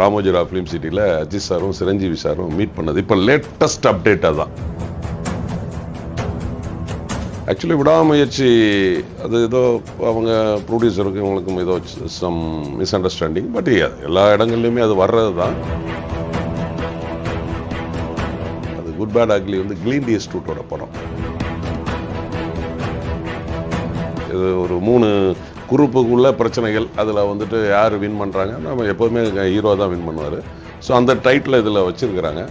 ராமோஜிரா film சிட்டியில் அஜித் சாரும் சிரஞ்சீவி சாரும் மீட் பண்ணது. இப்போ லேட்டஸ்ட் அப்டேட் அதான். ஆக்சுவலி விடாமுயற்சி அது ஏதோ அவங்க ப்ரொடியூசருக்கும் இவங்களுக்கும் ஏதோ சம் மிஸ் அண்டர்ஸ்டாண்டிங் பட் எல்லா இடங்கள்லையுமே அது வர்றது தான் அது குட் பேட் அக்லி வந்து கிளீன் இன்ஸ்டியூட்டோட படம். இது ஒரு மூணு குரூப்புக்குள்ள பிரச்சனைகள் அதில் வந்துட்டு யார் வின் பண்ணுறாங்க நம்ம எப்போதுமே ஹீரோ தான் வின் பண்ணுவார். ஸோ அந்த டைட்டில் இதில் வச்சுருக்கிறாங்க.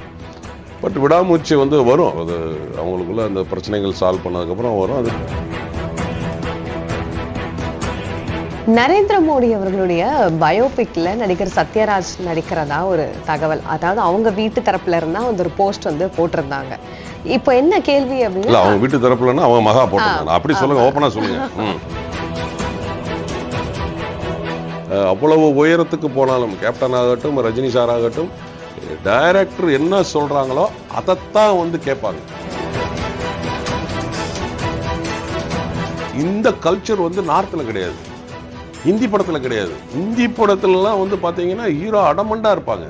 பட் விடாமுயற்சி வந்து வரும். அது அவங்களுக்குள்ள அந்த பிரச்சனைகள் சால்வ் பண்ணதுக்கப்புறம் வரும். அது நரேந்திர மோடி அவர்களுடைய பயோபிக்ல நடிகர் சத்யராஜ் நடிக்கிறதா ஒரு தகவல். அதாவது அவங்க வீட்டு தரப்புல இருந்தா வந்து ஒரு போஸ்ட் வந்து போட்டிருந்தாங்க. இப்போ என்ன கேள்வி அப்படின்னா அவங்க வீட்டு தரப்புலன்னா அவங்க மகா போட்டிருந்தாங்க. அப்படி சொல்லுங்க ஓப்பனாக சொல்லுங்க. அவ்வளவு உயரத்துக்கு போனாலும் கேப்டன் ஆகட்டும் ரஜினி சார் ஆகட்டும் டைரக்டர் என்ன சொல்கிறாங்களோ அதைத்தான் வந்து கேட்பாங்க. இந்த கல்ச்சர் வந்து நார்த்தில் கிடையாது. ஹிந்தி படத்தில் கிடையாது. ஹிந்தி படத்துலலாம் வந்து பார்த்தீங்கன்னா ஹீரோ அடமண்டாக இருப்பாங்க.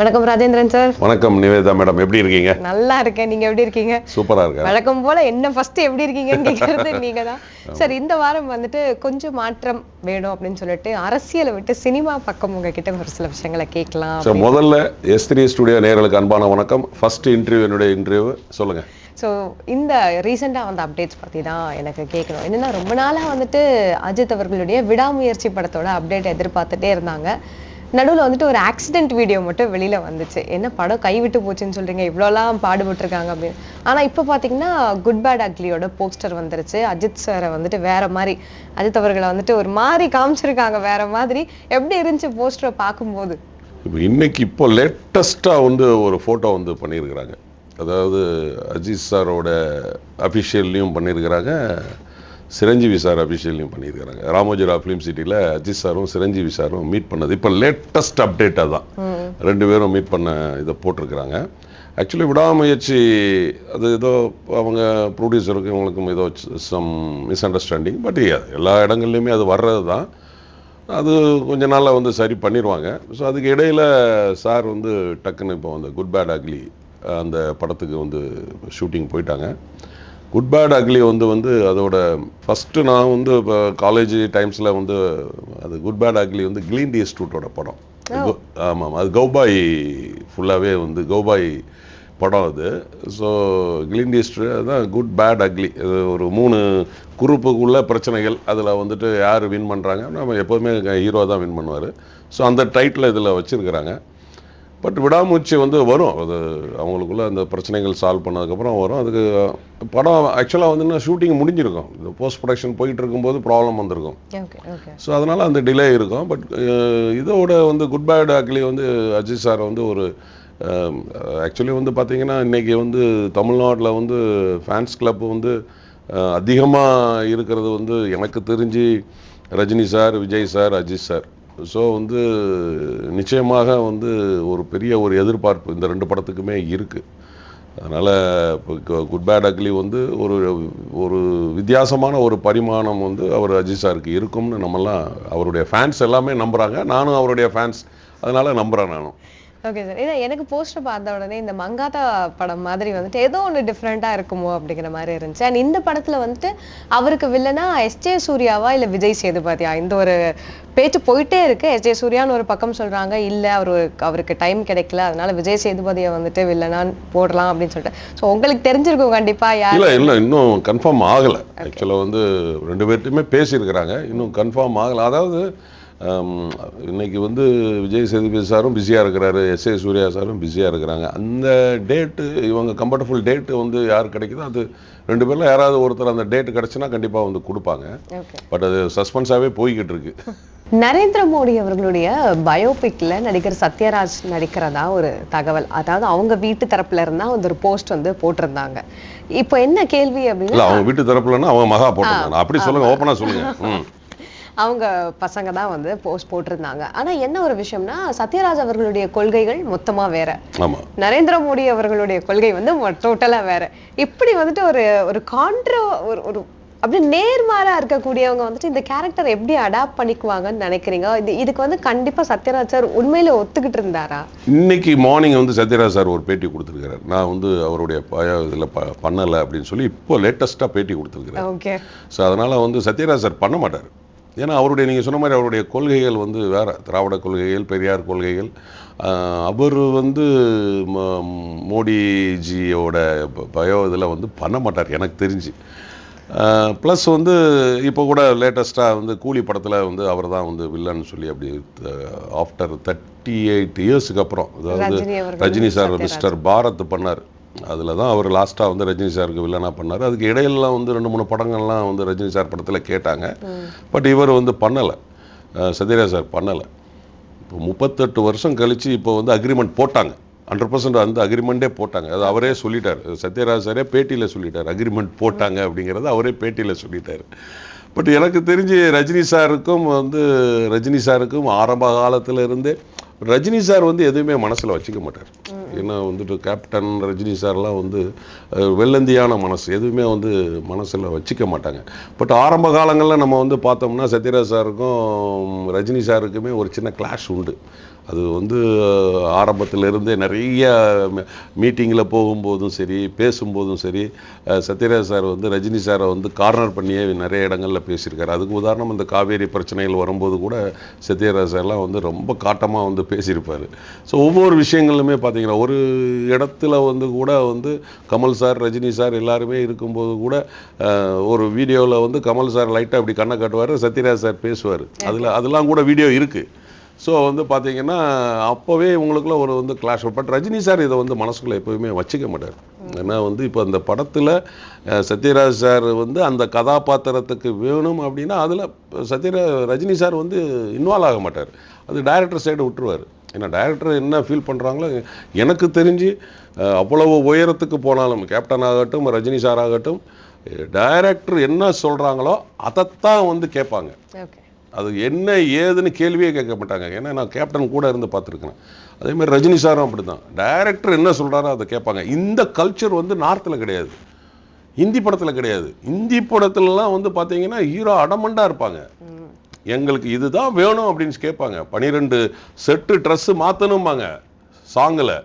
வணக்கம் ராஜேந்திரன் சார். வணக்கம் நிவேதா மேடம். எப்படி இருக்கீங்க? நல்லா இருக்கேன். நீங்க எப்படி இருக்கீங்க? சூப்பரா இருக்கேன். வழக்கம் போல என்ன ஃபர்ஸ்ட் எப்படி இருக்கீங்கன்னு கேட்கறது நீங்க தான். சார் இந்த வாரம் வந்துட்டு கொஞ்சம் மாற்றம் வேணும் அப்படின்னு சொல்லிட்டு அரசியலை விட்டு சினிமா பக்கம் உங்ககிட்ட ஒரு சில விஷயங்களை கேட்கலாம் ஸோ முதல்ல எஸ் த்ரீ ஸ்டுடியோ நேயர்களுக்கு அன்பான வணக்கம். ஃபர்ஸ்ட் இன்டர்வியூ என்னுடைய இன்டர்வியூ சொல்லுங்க. ஸோ இந்த ரீசெண்டாக வந்த அப்டேட்ஸ் பற்றி தான் எனக்கு கேட்கணும். என்னன்னா ரொம்ப நாளாக வந்துட்டு அஜித் அவர்களுடைய விடாமுயற்சி படத்தோட அப்டேட் எதிர்பார்த்துட்டே இருந்தாங்க. நடுவில் வந்துட்டு ஒரு ஆக்சிடென்ட் வீடியோ மட்டும் வெளியில வந்துச்சு. என்ன படம் கைவிட்டு போச்சுன்னு சொல்றீங்க இவ்வளோலாம் பாடுபட்டிருக்காங்க அப்படின்னு. ஆனால் இப்போ பார்த்தீங்கன்னா குட் பேட் அக்லியோட போஸ்டர் வந்துருச்சு. அஜித் சாரை வந்துட்டு வேற மாதிரி அஜித் அவர்களை வந்துட்டு ஒரு மாதிரி காமிச்சிருக்காங்க வேற மாதிரி. எப்படி இருந்துச்சு போஸ்டரை பார்க்கும்போது? இப்போ இன்னைக்கு இப்போ லேட்டஸ்ட்டாக வந்து ஒரு ஃபோட்டோ வந்து பண்ணியிருக்கிறாங்க. அதாவது அஜித் சாரோட அஃபிஷியல்லையும் பண்ணியிருக்கிறாங்க. சிரஞ்சீவி சார் அஃபிஷியல்லையும் பண்ணியிருக்கிறாங்க. ராமோஜிரா ஃபிலிம் சிட்டியில் அஜித் சாரும் சிரஞ்சீவி சாரும் மீட் பண்ணது. இப்போ லேட்டஸ்ட் அப்டேட் அதான். ரெண்டு பேரும் மீட் பண்ண இதை போட்டிருக்கிறாங்க. ஆக்சுவலி விடாமுயற்சி அது ஏதோ அவங்க ப்ரொடியூசருக்கும் இவங்களுக்கும் ஏதோ சம் மிஸ் அண்டர்ஸ்டாண்டிங் பட் எல்லா இடங்கள்லையுமே அது வர்றது தான் அது கொஞ்ச நாளில் வந்து சரி பண்ணிடுவாங்க ஸோ அதுக்கு இடையில் சார் வந்து டக்குன்னு இப்போ அந்த குட் பேட் அக்லி அந்த படத்துக்கு வந்து ஷூட்டிங் போயிட்டாங்க. குட் பேட் அக்லி வந்து வந்து அதோட ஃபஸ்ட்டு நான் வந்து இப்போ காலேஜ் டைம்ஸில் வந்து அது குட் பேட் அக்லி வந்து கிளீன் இன்ஸ்டியூட்டோட படம். ஆமாம் அது கௌபாய் ஃபுல்லாகவே வந்து கௌபாய் படம் அது. ஸோ கிளீன் இன்ஸ்டியூட் தான் குட் பேட் அக்லி ஒரு மூணு குரூப்புக்குள்ள பிரச்சனைகள். அதில் வந்துட்டு யார் வின் பண்ணுறாங்க நம்ம எப்போதுமே ஹீரோ தான் வின் பண்ணுவார். ஸோ அந்த டைட்டில் இதில் வச்சுருக்கிறாங்க. பட் விடாமுயற்சி வந்து வரும். அது அவங்களுக்குள்ள அந்த பிரச்சனைகள் சால்வ் பண்ணதுக்கப்புறம் வரும். அதுக்கு படம் ஆக்சுவலாக வந்து ஷூட்டிங் முடிஞ்சிருக்கும். இந்த போஸ்ட் ப்ரொடக்ஷன் போயிட்டு இருக்கும்போது ப்ராப்ளம் வந்திருக்கும். ஸோ அதனால் அந்த டிலே இருக்கும். பட் இதோட வந்து குட் பேட் ஆக்லி வந்து அஜித் சார் வந்து ஒரு ஆக்சுவலி வந்து பார்த்தீங்கன்னா இன்றைக்கி வந்து தமிழ்நாட்டில் வந்து ஃபேன்ஸ் கிளப் வந்து அதிகமாக இருக்கிறது வந்து எனக்கு தெரிஞ்சு Rajini sir Vijay sir Ajith sir so வந்து நிச்சயமாக வந்து ஒரு பெரிய ஒரு எதிர்பார்ப்பு இந்த ரெண்டு படத்துக்குமே இருக்குது அதனால் இப்போ குட் பேட் அக்லி வந்து ஒரு ஒரு வித்தியாசமான ஒரு பரிமாணம் வந்து அவர் அஜித் சாருக்கு இருக்கும்னு நம்மலாம் அவருடைய ஃபேன்ஸ் எல்லாமே நம்புகிறாங்க நானும் அவருடைய ஃபேன்ஸ் அதனால் நம்புகிறேன் நானும். ஓகே சார் ஏன்னா எனக்கு போஸ்டர் பார்த்த உடனே இந்த மங்காத்தா படம் மாதிரி வந்துட்டு ஏதோ ஒன்று டிஃப்ரெண்ட்டாக இருக்குமோ அப்படிங்கிற மாதிரி இருந்துச்சு. அண்ட் இந்த படத்துல வந்துட்டு அவருக்கு வில்லனா எஸ்ஜே சூர்யாவா இல்லை விஜய் சேதுபதியா? இந்த ஒரு பேச்சு போயிட்டே இருக்கு. எஸ்ஜே சூர்யான்னு ஒரு பக்கம் சொல்றாங்க இல்ல அவரு அவருக்கு டைம் கிடைக்கல அதனால விஜய் சேதுபதியை வந்துட்டு வில்லனான்னு போடலாம் அப்படின்னு சொல்லிட்டு. ஸோ உங்களுக்கு தெரிஞ்சிருக்கும் கண்டிப்பா யார் இல்லை இல்லை இன்னும் கன்ஃபார்ம் ஆகலை. ஆக்சுவலாக வந்து ரெண்டு பேர்ட்டையுமே பேசியிருக்கிறாங்க. இன்னும் கன்ஃபார்ம் ஆகலை. அதாவது ஹம், இன்னைக்கு வந்து விஜய் சேதுபதி சாரும் பிஸியாக இருக்கிறாரு. எஸ் ஏ சூர்யா சாரும் பிஸியாக இருக்கிறாங்க. அந்த டேட்டு இவங்க கம்ஃபர்டபுள் டேட்டு வந்து யார் கிடைக்குதோ அது ரெண்டு பேரில் யாராவது ஒருத்தர் அந்த டேட்டு கிடச்சுன்னா கண்டிப்பாக வந்து கொடுப்பாங்க. பட் அது சஸ்பென்ஸாகவே போய்கிட்டு இருக்கு. நரேந்திர மோடி அவர்களுடைய பயோபிக்ல நடிகர் சத்யராஜ் நடிக்கிறதா ஒரு தகவல். அதாவது அவங்க வீட்டு தரப்புல இருந்தா வந்து ஒரு போஸ்ட் வந்து போட்டிருந்தாங்க. இப்போ என்ன கேள்வி அப்படின்னா அவங்க வீட்டு தரப்புலன்னா அவங்க மகா போட்டிருந்தாங்க. அப்படி சொல்லுங்க ஓப்பனாக சொல்லுங்க. அவங்க பசங்க தான் வந்து போஸ்ட் போட்டிருந்தாங்க. ஆனா என்ன ஒரு விஷயம்னா சத்யராஜ் அவர்களுடைய கொள்கைகள் மொத்தமா வேற. நரேந்திர மோடி அவர்களுடைய கொள்கை வந்து டோட்டலா வேற. இப்படி வந்துட்டு ஒரு ஒரு கான்ட்ரோ ஒரு ஒரு அப்படியே நேர்மாறா இருக்கக்கூடியவங்க வந்துட்டு இந்த கேரக்டர் எப்படி அடாப்ட் பண்ணிக்குவாங்கன்னு நினைக்கிறீங்க? இது இதுக்கு வந்து கண்டிப்பா சத்யராஜ் சார் உண்மையில ஒத்துக்கிட்டு இருந்தாரா? இன்னைக்கு மார்னிங் வந்து சத்யராஜ் சார் ஒரு பேட்டி கொடுத்துருக்காரு நான் வந்து அவருடைய இதில் பண்ணலை அப்படின்னு சொல்லி இப்போ லேட்டஸ்ட்டாக பேட்டி கொடுத்துருக்காரு ஓகே ஸோ அதனால் வந்து சத்யராஜ் சார் பண்ண மாட்டார். ஏன்னா அவருடைய நீங்கள் சொன்ன மாதிரி அவருடைய கொள்கைகள் வந்து வேறு. திராவிட கொள்கைகள் பெரியார் கொள்கைகள். அவர் வந்து மோடிஜியோட பயோ இதில் வந்து பண்ண மாட்டார் எனக்கு தெரிஞ்சு. ப்ளஸ் வந்து இப்போ கூட லேட்டஸ்ட்டாக வந்து கூலி படத்தில் வந்து அவர் தான் வந்து வில்லன் சொல்லி அப்படி ஆஃப்டர் தேர்ட்டி எயிட் இயர்ஸுக்கு அப்புறம் அதாவது ரஜினி சார். மிஸ்டர் பாரத் பண்ணார். அதில் தான் அவர் லாஸ்ட்டாக வந்து ரஜினி சாருக்கு வில்லனாக பண்ணார். அதுக்கு இடையிலலாம் வந்து ரெண்டு மூணு படங்கள்லாம் வந்து ரஜினி சார் படத்தில் கேட்டாங்க. பட் இவர் வந்து பண்ணலை. சத்யராஜ் சார் பண்ணலை. இப்போ முப்பத்தெட்டு வருஷம் கழித்து இப்போ வந்து அக்ரிமெண்ட் போட்டாங்க. ஹண்ட்ரட் பர்சன்ட் அந்த அக்ரிமெண்ட்டே போட்டாங்க. அது அவரே சொல்லிட்டார். சத்யராஜ் சாரே பேட்டியில் சொல்லிட்டார். அக்ரிமெண்ட் போட்டாங்க அப்படிங்கிறத அவரே பேட்டியில் சொல்லிட்டார். பட் எனக்கு தெரிஞ்சு ரஜினி சாருக்கும் வந்து ரஜினி சாருக்கும் ஆரம்ப காலத்துல இருந்தே ரஜினி சார் வந்து எதுவுமே மனசுல வச்சுக்க மாட்டார். ஏன்னா வந்துட்டு கேப்டன் ரஜினி சார்லாம் வந்து வெள்ளந்தியான மனசு. எதுவுமே வந்து மனசுல வச்சுக்க மாட்டாங்க. பட் ஆரம்ப காலங்களில் நம்ம வந்து பார்த்தோம்னா சத்யராஜ் சாருக்கும் ரஜினி சாருக்குமே ஒரு சின்ன கிளாஷ் உண்டு. அது வந்து அஹ், ஆரம்பத்துல இருந்தே நிறைய மீட்டிங்கில் போகும்போதும் சரி பேசும்போதும் சரி சத்யராஜ் சார் வந்து ரஜினி சாரை வந்து கார்னர் பண்ணியே நிறைய இடங்கள்ல பேசியிருக்காரு. அதுக்கு உதாரணம் இந்த காவேரி பிரச்சனைகள் வரும்போது கூட சத்யராஜ் சார்லாம் வந்து ரொம்ப காட்டமாக வந்து பேசியிருப்பார். ஸோ ஒவ்வொரு விஷயங்களுமே பார்த்தீங்கன்னா ஒரு இடத்துல வந்து கூட வந்து கமல் சார் ரஜினி சார் எல்லாருமே இருக்கும்போது கூட ஒரு வீடியோவில் வந்து கமல் சார் லைட்டாக அப்படி கண்ணை காட்டுவார் சத்யராஜ் சார் பேசுவார். அதில் அதெல்லாம் கூட வீடியோ இருக்குது ஸோ வந்து பார்த்தீங்கன்னா அப்போவே இவங்களுக்குள்ள ஒரு வந்து கிளாஷ் பட் ரஜினி சார் இதை வந்து மனசுக்குள்ளே எப்போவுமே வச்சுக்க மாட்டார். ஏன்னா வந்து இப்போ அந்த படத்தில் சத்யராஜ் சார் வந்து அந்த கதாபாத்திரத்துக்கு வேணும் அப்படின்னா அதில் சத்யரா ரஜினி சார் வந்து இன்வால்வ் ஆக மாட்டார். அது டைரக்டர் சைடு விட்டுருவார். ஏன்னா டைரக்டர் என்ன ஃபீல் பண்ணுறாங்களோ எனக்கு தெரிஞ்சு அவ்வளவு உயரத்துக்கு போனாலும் கேப்டன் ஆகட்டும் ரஜினி சார் ஆகட்டும் டைரக்டர் என்ன சொல்கிறாங்களோ அதைத்தான் வந்து கேட்பாங்க. அது என்ன ஏதுன்னு கேள்வியே கேட்க மாட்டாங்க. ஏன்னா நான் கேப்டன் கூட இருந்து பார்த்துருக்கேன் அதே மாதிரி ரஜினி சாரும் அப்படி தான் டைரக்டர் என்ன சொல்கிறாரோ அதை கேட்பாங்க. இந்த கல்ச்சர் வந்து நார்த்தில் கிடையாது. ஹிந்தி படத்தில் கிடையாது. ஹிந்தி படத்துலலாம் வந்து பார்த்தீங்கன்னா ஹீரோ அடமண்டா இருப்பாங்க. எங்களுக்கு இதுதான் வேணும் அப்படின்னு கேட்பாங்க. பனிரெண்டு செட்டு ட்ரெஸ்ஸு மாற்றணும்பாங்க சாங்கில்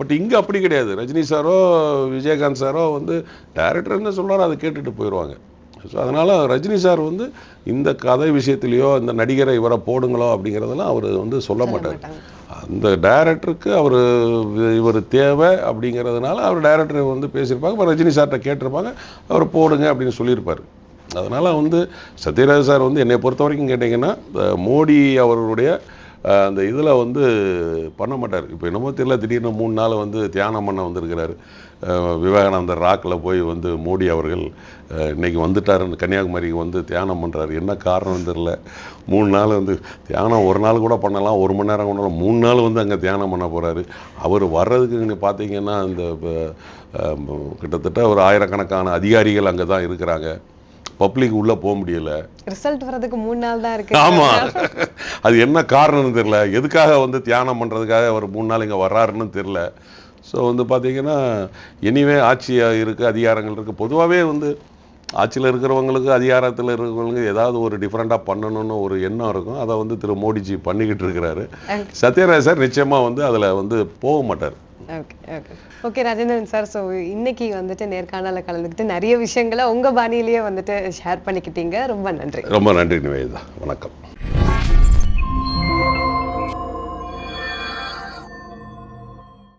பட் இங்கே அப்படி கிடையாது. ரஜினி சாரோ விஜயகாந்த் சாரோ வந்து டைரக்டர் என்ன சொல்கிறாரோ அதை கேட்டுட்டு போயிடுவாங்க ஸோ அதனால் ரஜினி சார் வந்து இந்த கதை விஷயத்துலையோ இந்த நடிகரை இவரை போடுங்களோ அப்படிங்கிறதெல்லாம் அவர் வந்து சொல்ல மாட்டார். அந்த டைரக்டருக்கு அவர் இவர் தேவை அப்படிங்கிறதுனால அவர் டைரக்டர் வந்து பேசியிருப்பாங்க இப்போ ரஜினி சார்கிட்ட கேட்டிருப்பாங்க அவர் போடுங்க அப்படின்னு சொல்லியிருப்பார் அதனால் வந்து சத்யராஜ் சார் வந்து என்னை பொறுத்த வரைக்கும் கேட்டிங்கன்னா இந்த மோடி அவர்களுடைய அஹ், அந்த இதில் வந்து பண்ண மாட்டார். இப்போ என்னமோ தெரியல திடீர்னு மூணு நாள் வந்து தியானம் பண்ண வந்திருக்கிறாரு. விவேகானந்தர் ராக்கில் போய் வந்து மோடி அவர்கள் இன்றைக்கி வந்துட்டார் வந்துட்டாருன்னு கன்னியாகுமரிக்கு வந்து தியானம் பண்ணுறாரு என்ன காரணம் தெரில மூணு நாள் வந்து தியானம் ஒரு நாள் கூட பண்ணலாம் ஒரு மணி நேரம் பண்ணலாம். மூணு நாள் வந்து அங்கே தியானம் பண்ண போகிறாரு அவர் வர்றதுக்கு நீங்கள் பார்த்தீங்கன்னா இந்த கிட்டத்தட்ட ஒரு ஆயிரக்கணக்கான அதிகாரிகள் அங்கே தான் இருக்கிறாங்க. பப்ளிக் உள்ளே போக முடியல. ரிசல்ட் வர்றதுக்கு மூணு நாள் தான் இருக்கு. ஆமா. அது என்ன காரணம்னு தெரியல. எதுக்காக வந்து தியானம் பண்றதுக்காக அவர் மூணு நாள் இங்க வர்றாருன்னு தெரியல. ஸோ வந்து பாத்தீங்கன்னா எனிவே ஆட்சி இருக்கு அதிகாரங்கள் இருக்கு. பொதுவாகவே வந்து ஆட்சியில் இருக்கிறவங்களுக்கு அதிகாரத்தில் இருக்கிறவங்களுக்கு ஏதாவது ஒரு டிஃப்ரெண்ட்டாக பண்ணணும்னு ஒரு எண்ணம் இருக்கும். அதை வந்து திரு மோடிஜி பண்ணிக்கிட்டு இருக்கிறாரு. சத்யராஜ் சார் நிச்சயமா வந்து அதுல வந்து போக மாட்டார். Okay okay okay Rajendran sir so இன்னைக்கு வந்துட்டு நேர்காணல கலந்துக்கிட்டு நிறைய விஷயங்களை உங்க பாணியிலேயே வந்துட்டு ஷேர் பண்ணிக்கிட்டீங்க. ரொம்ப நன்றி. ரொம்ப நன்றி நிவேதா வணக்கம்.